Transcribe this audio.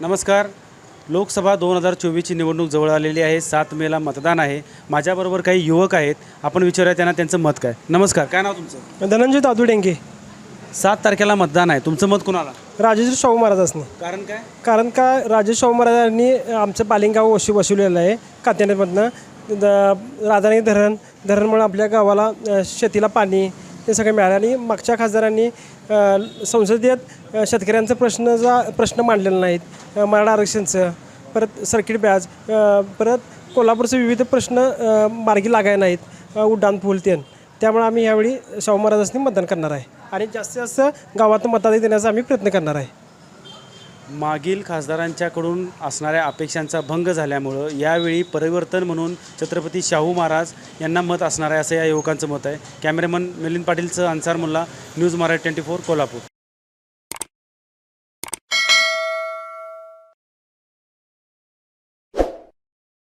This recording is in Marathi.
नमस्कार. लोकसभा दोन हजार चोवीसची निवडणूक जवळ आलेली आहे. सात मेला मतदान आहे. माझ्याबरोबर काही युवक आहेत. आपण विचारूया त्यांना त्यांचं मत काय? नमस्कार. काय नाव तुमचं? धनंजय दादू डेंगे. सात तारखेला मतदान आहे. तुमचं मत कुणाला? राजेश्वर शाहू महाराजांनी कारण काय? कारण का राजे शाहू महाराजांनी आमचं बालिंगाव वशी वसवलेलं आहे. कात्यानेमधनं द- धरण धरणमुळे आपल्या गावाला अ, शेतीला पाणी ते सगळं मिळालं. आणि मागच्या खासदारांनी संसदेत शेतकऱ्यांचा प्रश्न जा प्रश्न मांडलेला नाहीत. मराठा आरक्षणचं परत सर्किट ब्याज परत कोल्हापूरचे विविध प्रश्न मार्गी लागाय नाहीत. उड्डाण फुलतेन तेन. त्यामुळे आम्ही यावेळी शाहू महाराजांनी मतदान करणार आहे. आणि जास्तीत जास्त गावात मताधिक देण्याचा आम्ही प्रयत्न करणार आहे. मागील खासदारांच्याकडून असणाऱ्या अपेक्षांचा भंग झाल्यामुळं यावेळी परिवर्तन म्हणून छत्रपती शाहू महाराज यांना मत असणार आहे असं या युवकांचं मत आहे. Cameraman Milind पाटीलचं Ansar Mulla news Marathi twenty four Kolhapur.